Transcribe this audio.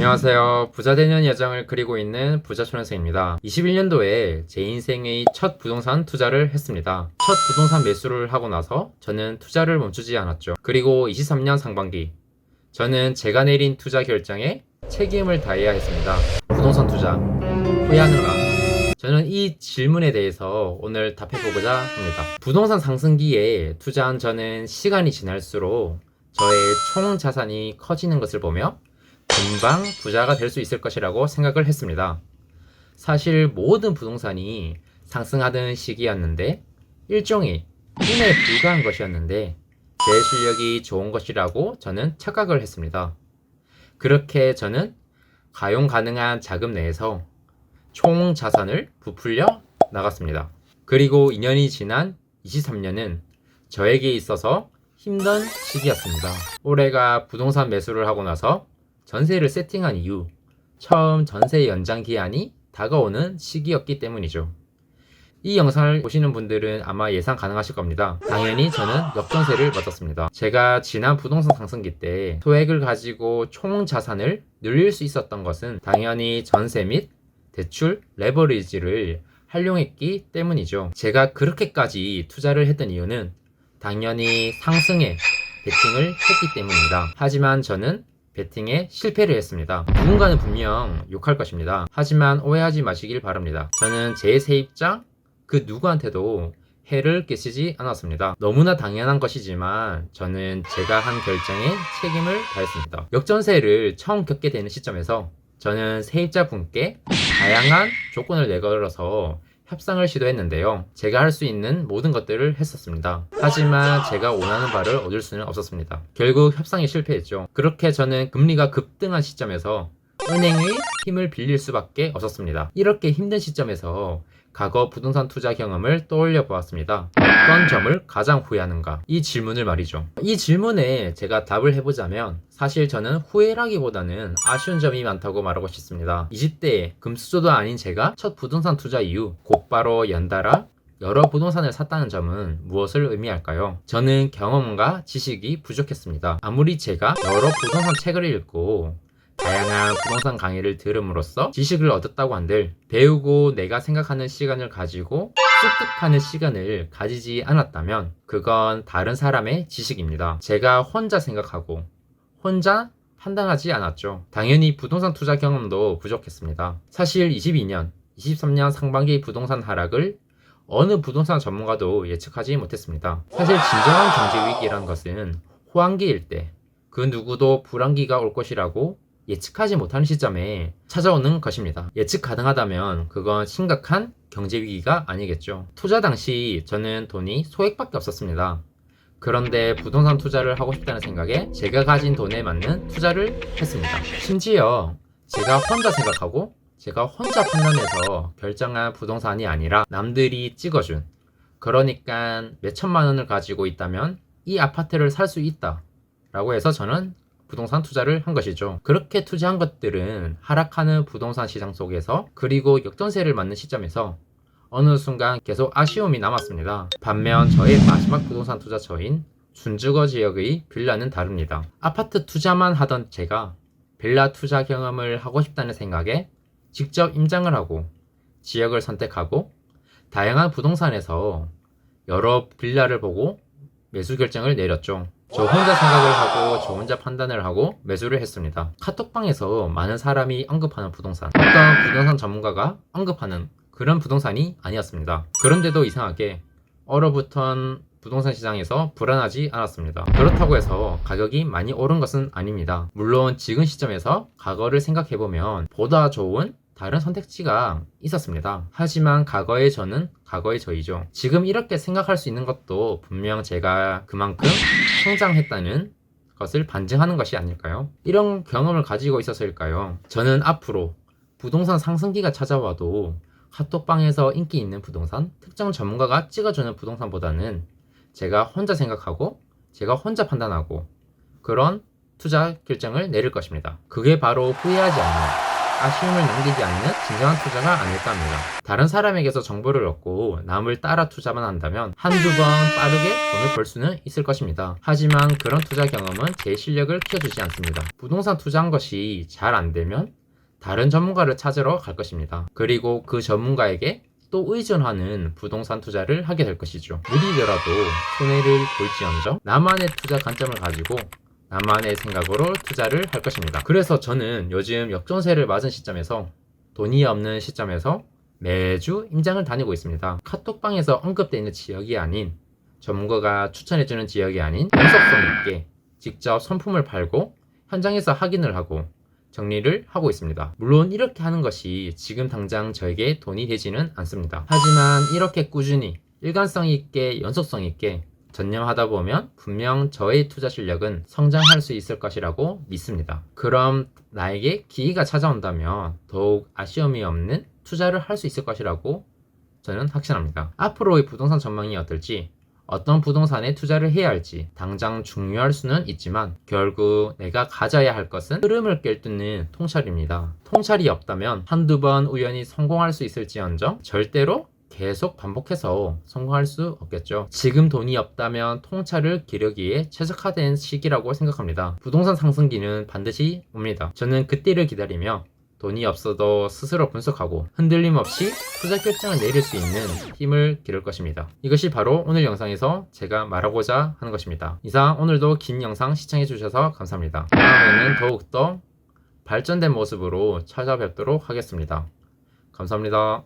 안녕하세요. 부자 되는 여정을 그리고 있는 부자 초년생입니다. 21년도에 제 인생의 첫 부동산 투자를 했습니다. 첫 부동산 매수를 하고 나서 저는 투자를 멈추지 않았죠. 그리고 23년 상반기 저는 제가 내린 투자 결정에 책임을 다해야 했습니다. 부동산 투자 후회하는가? 저는 이 질문에 대해서 오늘 답해보고자 합니다. 부동산 상승기에 투자한 저는 시간이 지날수록 저의 총 자산이 커지는 것을 보며 금방 부자가 될 수 있을 것이라고 생각을 했습니다. 사실 모든 부동산이 상승하던 시기였는데 일종의 운에 불과한 것이었는데 제 실력이 좋은 것이라고 저는 착각을 했습니다. 그렇게 저는 가용 가능한 자금 내에서 총 자산을 부풀려 나갔습니다. 그리고 2년이 지난 23년은 저에게 있어서 힘든 시기였습니다. 올해가 부동산 매수를 하고 나서 전세를 세팅한 이후 처음 전세 연장 기한이 다가오는 시기였기 때문이죠. 이 영상을 보시는 분들은 아마 예상 가능하실 겁니다. 당연히 저는 역전세를 맞았습니다. 제가 지난 부동산 상승기 때 소액을 가지고 총 자산을 늘릴 수 있었던 것은 당연히 전세 및 대출 레버리지를 활용했기 때문이죠. 제가 그렇게까지 투자를 했던 이유는 당연히 상승에 베팅을 했기 때문입니다. 하지만 저는 베팅에 실패를 했습니다. 누군가는 분명 욕할 것입니다. 하지만 오해하지 마시길 바랍니다. 저는 제 세입자 그 누구한테도 해를 끼치지 않았습니다. 너무나 당연한 것이지만 저는 제가 한 결정에 책임을 다했습니다. 역전세를 처음 겪게 되는 시점에서 저는 세입자 분께 다양한 조건을 내걸어서 협상을 시도했는데요. 제가 할 수 있는 모든 것들을 했었습니다. 하지만 제가 원하는 바를 얻을 수는 없었습니다. 결국 협상에 실패했죠. 그렇게 저는 금리가 급등한 시점에서 은행의 힘을 빌릴 수밖에 없었습니다. 이렇게 힘든 시점에서 과거 부동산 투자 경험을 떠올려 보았습니다. 어떤 점을 가장 후회하는가? 이 질문을 말이죠. 이 질문에 제가 답을 해보자면 사실 저는 후회라기보다는 아쉬운 점이 많다고 말하고 싶습니다. 20대에 금수저도 아닌 제가 첫 부동산 투자 이후 곧바로 연달아 여러 부동산을 샀다는 점은 무엇을 의미할까요? 저는 경험과 지식이 부족했습니다. 아무리 제가 여러 부동산 책을 읽고 다양한 부동산 강의를 들음으로써 지식을 얻었다고 한들 배우고 내가 생각하는 시간을 가지고 습득하는 시간을 가지지 않았다면 그건 다른 사람의 지식입니다. 제가 혼자 생각하고 혼자 판단하지 않았죠. 당연히 부동산 투자 경험도 부족했습니다. 사실 22년, 23년 상반기 부동산 하락을 어느 부동산 전문가도 예측하지 못했습니다. 사실 진정한 경제 위기란 것은 호황기일 때 그 누구도 불황기가 올 것이라고 예측하지 못하는 시점에 찾아오는 것입니다. 예측 가능하다면 그건 심각한 경제 위기가 아니겠죠. 투자 당시 저는 돈이 소액밖에 없었습니다. 그런데 부동산 투자를 하고 싶다는 생각에 제가 가진 돈에 맞는 투자를 했습니다. 심지어 제가 혼자 생각하고 제가 혼자 판단해서 결정한 부동산이 아니라 남들이 찍어준 그러니까 몇 천만 원을 가지고 있다면 이 아파트를 살 수 있다 라고 해서 저는 부동산 투자를 한 것이죠. 그렇게 투자한 것들은 하락하는 부동산 시장 속에서 그리고 역전세를 맞는 시점에서 어느 순간 계속 아쉬움이 남았습니다. 반면 저의 마지막 부동산 투자처인 준주거 지역의 빌라는 다릅니다. 아파트 투자만 하던 제가 빌라 투자 경험을 하고 싶다는 생각에 직접 임장을 하고 지역을 선택하고 다양한 부동산에서 여러 빌라를 보고 매수 결정을 내렸죠. 저 혼자 생각을 하고 저 혼자 판단을 하고 매수를 했습니다. 카톡방에서 많은 사람이 언급하는 부동산 어떤 부동산 전문가가 언급하는 그런 부동산이 아니었습니다. 그런데도 이상하게 얼어붙은 부동산 시장에서 불안하지 않았습니다. 그렇다고 해서 가격이 많이 오른 것은 아닙니다. 물론 지금 시점에서 과거를 생각해보면 보다 좋은 다른 선택지가 있었습니다. 하지만 과거의 저는 과거의 저이죠. 지금 이렇게 생각할 수 있는 것도 분명 제가 그만큼 성장했다는 것을 반증하는 것이 아닐까요? 이런 경험을 가지고 있었을까요? 저는 앞으로 부동산 상승기가 찾아와도 카톡방에서 인기 있는 부동산, 특정 전문가가 찍어주는 부동산보다는 제가 혼자 생각하고 제가 혼자 판단하고 그런 투자 결정을 내릴 것입니다. 그게 바로 후회하지 않는 아쉬움을 남기지 않는 진정한 투자가 아닐까 합니다. 다른 사람에게서 정보를 얻고 남을 따라 투자만 한다면 한두 번 빠르게 돈을 벌 수는 있을 것입니다. 하지만 그런 투자 경험은 제 실력을 키워주지 않습니다. 부동산 투자한 것이 잘 안 되면 다른 전문가를 찾으러 갈 것입니다. 그리고 그 전문가에게 또 의존하는 부동산 투자를 하게 될 것이죠. 무리더라도 손해를 볼지언정 나만의 투자 관점을 가지고 나만의 생각으로 투자를 할 것입니다. 그래서 저는 요즘 역전세를 맞은 시점에서 돈이 없는 시점에서 매주 임장을 다니고 있습니다. 카톡방에서 언급되어 있는 지역이 아닌 전문가가 추천해주는 지역이 아닌 연속성 있게 직접 선품을 팔고 현장에서 확인을 하고 정리를 하고 있습니다. 물론 이렇게 하는 것이 지금 당장 저에게 돈이 되지는 않습니다. 하지만 이렇게 꾸준히 일관성 있게 연속성 있게 전념하다 보면 분명 저의 투자 실력은 성장할 수 있을 것이라고 믿습니다. 그럼 나에게 기회가 찾아온다면 더욱 아쉬움이 없는 투자를 할 수 있을 것이라고 저는 확신합니다. 앞으로의 부동산 전망이 어떨지 어떤 부동산에 투자를 해야 할지 당장 중요할 수는 있지만 결국 내가 가져야 할 것은 흐름을 꿰뚫는 통찰입니다. 통찰이 없다면 한두 번 우연히 성공할 수 있을지언정 절대로 계속 반복해서 성공할 수 없겠죠. 지금 돈이 없다면 통찰을 기르기에 최적화된 시기라고 생각합니다. 부동산 상승기는 반드시 옵니다. 저는 그때를 기다리며 돈이 없어도 스스로 분석하고 흔들림 없이 투자 결정을 내릴 수 있는 힘을 기를 것입니다. 이것이 바로 오늘 영상에서 제가 말하고자 하는 것입니다. 이상 오늘도 긴 영상 시청해 주셔서 감사합니다. 다음에는 더욱더 발전된 모습으로 찾아뵙도록 하겠습니다. 감사합니다.